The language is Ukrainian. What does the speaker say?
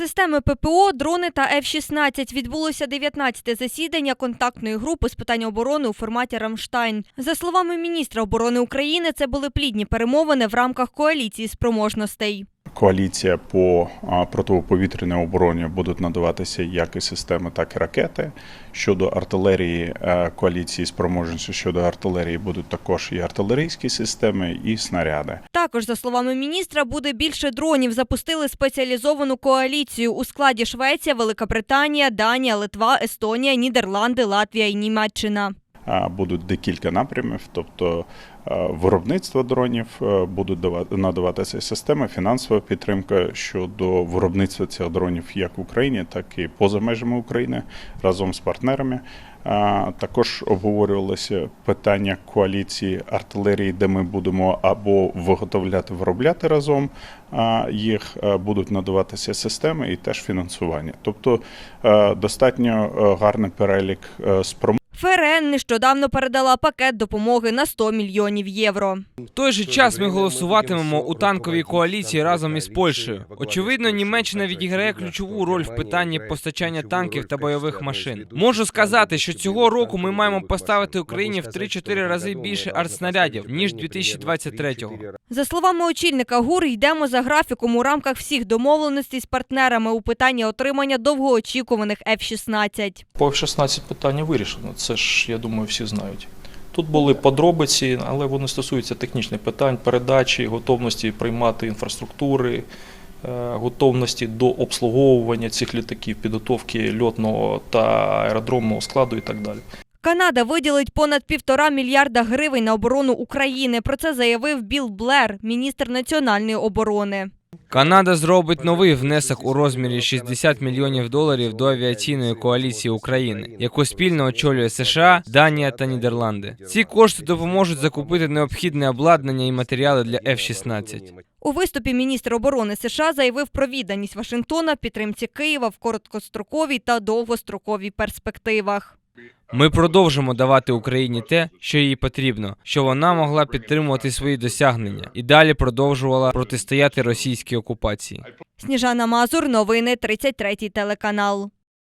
Системи ППО, дрони та F-16 відбулося 19-те засідання контактної групи з питань оборони у форматі Рамштайн. За словами міністра оборони України, це були плідні перемовини в рамках коаліції спроможностей. Коаліція по протиповітряній обороні будуть надаватися як і системи, так і ракети. Щодо артилерії, е, коаліції спроможності щодо артилерії будуть також і артилерійські системи, і снаряди. Також, за словами міністра, буде більше дронів. Запустили спеціалізовану коаліцію у складі Швеція, Велика Британія, Данія, Литва, Естонія, Нідерланди, Латвія і Німеччина. Будуть декілька напрямів, тобто виробництво дронів будуть дава- надаватися системи, фінансова підтримка щодо виробництва цих дронів як в Україні, так і поза межами України разом з партнерами. Також обговорювалося питання коаліції артилерії, де ми будемо або виготовляти, виробляти разом їх, будуть надаватися системи і теж фінансування. Тобто достатньо гарний перелік спроможностей. ФРН нещодавно передала пакет допомоги на 100 мільйонів євро. В той же час ми голосуватимемо у танковій коаліції разом із Польщею. Очевидно, Німеччина відіграє ключову роль в питанні постачання танків та бойових машин. Можу сказати, що цього року ми маємо поставити Україні в 3-4 рази більше артснарядів ніж 2023-го. За словами очільника ГУР, йдемо за графіком у рамках всіх домовленостей з партнерами у питанні отримання довгоочікуваних F-16. По F-16 питання вирішено. Це ж, я думаю, всі знають. Тут були подробиці, але вони стосуються технічних питань, передачі, готовності приймати інфраструктури, е, готовності до обслуговування цих літаків, підготовки льотного та аеродромного складу і так далі. Канада виділить понад півтора мільярда гривень на оборону України. Про це заявив Білл Блер, міністр національної оборони. Канада зробить новий внесок у розмірі 60 мільйонів доларів до авіаційної коаліції України, яку спільно очолює США, Данія та Нідерланди. Ці кошти допоможуть закупити необхідне обладнання і матеріали для F-16. У виступі міністр оборони США заявив про відданість Вашингтона підтримці Києва в короткостроковій та довгостроковій перспективах. Ми продовжимо давати Україні те, що їй потрібно, щоб вона могла підтримувати свої досягнення і далі продовжувала протистояти російській окупації. Сніжана Мазур, новини 33 телеканал.